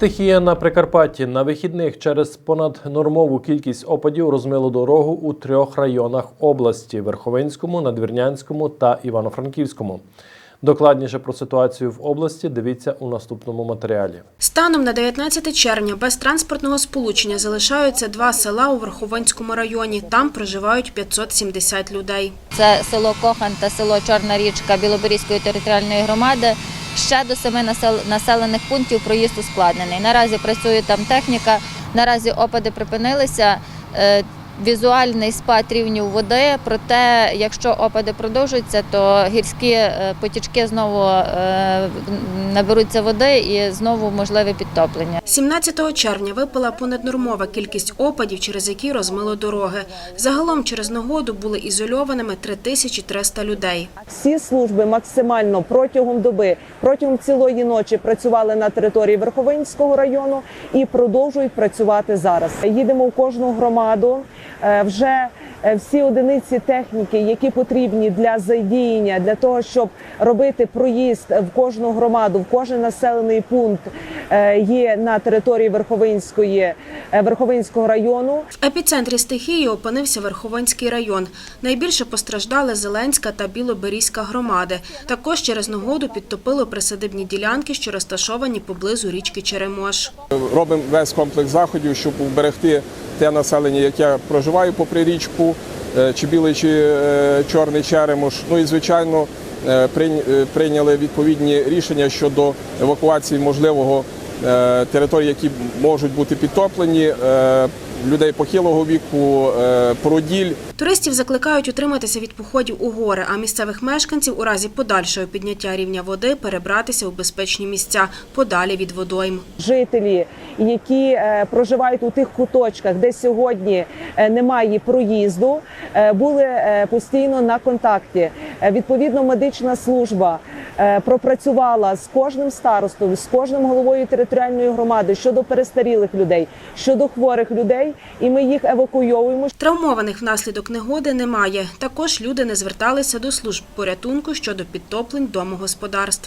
Стихія на Прикарпатті на вихідних через понаднормову кількість опадів розмило дорогу у трьох районах області: Верховинському, Надвірнянському та Івано-Франківському. Докладніше про ситуацію в області дивіться у наступному матеріалі. Станом на 19 червня без транспортного сполучення залишаються два села у Верховинському районі. Там проживають 570 людей. Це село Кохан та село Чорна річка Білоберізької територіальної громади. Ще до семи насел- населених пунктів проїзд ускладнений. Наразі працює там техніка, наразі опади припинилися. Візуальний спад рівнів води, проте, якщо опади продовжуються, то гірські е, потічки знову е, наберуться води і знову можливе підтоплення. 17 червня випала понаднормова кількість опадів, через які розмило дороги. Загалом через негоду були ізольованими 3300 людей. Всі служби максимально протягом доби, протягом цілої ночі працювали на території Верховинського району і продовжують працювати зараз. Їдемо в кожну громаду. Е, Вже е, всі одиниці техніки, які потрібні для задіяння, для того, щоб робити проїзд в кожну громаду, в кожен населений пункт, є на території Верховинської е, Верховинського району. В епіцентрі стихії опинився Верховинський район. Найбільше постраждали Зеленська та Білоберізька громади. Також через негоду підтопило присадибні ділянки, що розташовані поблизу річки Черемош. Робимо весь комплекс заходів, щоб уберегти те населення, яке проживає попри річку, е, чи білий, чи е, чорний черемош. Ну і звичайно е, прийня- е, прийняли відповідні рішення щодо евакуації можливого е, територій, які можуть бути підтоплені, е, людей похилого віку, е, породіль. Туристів закликають утриматися від походів у гори, а місцевих мешканців у разі подальшого підняття рівня води перебратися у безпечні місця подалі від водойм. жителі, які проживають у тих куточках, де сьогодні немає проїзду, були постійно на контакті. Відповідно, медична служба пропрацювала з кожним старостом, з кожним головою територіальної громади щодо перестарілих людей, щодо хворих людей, і ми їх евакуйовуємо. Травмованих внаслідок негоди немає. Також люди не зверталися до служб порятунку щодо підтоплень домогосподарств.